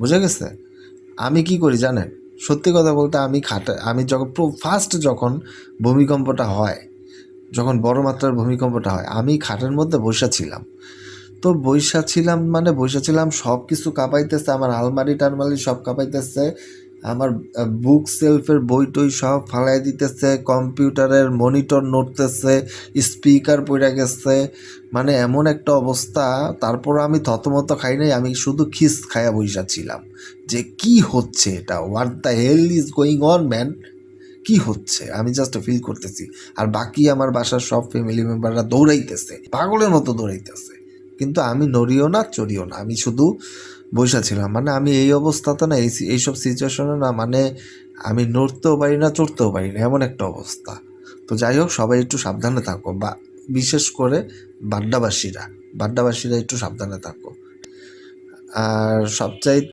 বুঝে গেছে? আমি কি করি জানেন? সত্যি কথা বলতে আমি খাটে, আমি যখন ফার্স্ট যখন ভূমিকম্পটা হয়, যখন বড় মাত্রার ভূমিকম্পটা হয়, আমি খাটের মধ্যে বসা ছিলাম। তো বৈশা ছিলাম মানে বৈশা ছিলাম সব কিছু কাঁপাইতেছে, আমার আলমারি টালমারি সব কাঁপাইতেছে আমার বুক সেলফের বই টই সব ফালাই দিতেছে, কম্পিউটারের মনিটর নড়তেছে স্পিকার পড়ে গেছে। মানে এমন একটা অবস্থা, তারপর আমি থতমত খাই নাই, আমি শুধু খিস খায়া বৈশা ছিলাম। যে কি হচ্ছে এটা? What the hell is going on man কি হচ্ছে? আমি জাস্ট ফিল করতেছি। আর বাকি আমার বাসার সব ফ্যামিলি মেম্বাররা দৌড়াইতেছে, পাগলের মতো দৌড়াইতেছে। কিন্তু আমি নড়িও না, চড়িও না। আমি শুধু বসে ছিলাম মানে আমি এই অবস্থাতে না, এই এইসব সিচুয়েশনে না মানে আমি নড়তেও পারি না, চড়তেও পারি না, এমন একটা অবস্থা। তো যাই হোক, সবাই একটু সাবধানে থাকো বা বিশেষ করে বাড্ডাবাসীরা বাড্ডাবাসীরা একটু সাবধানে থাকো। আর সবচাইতে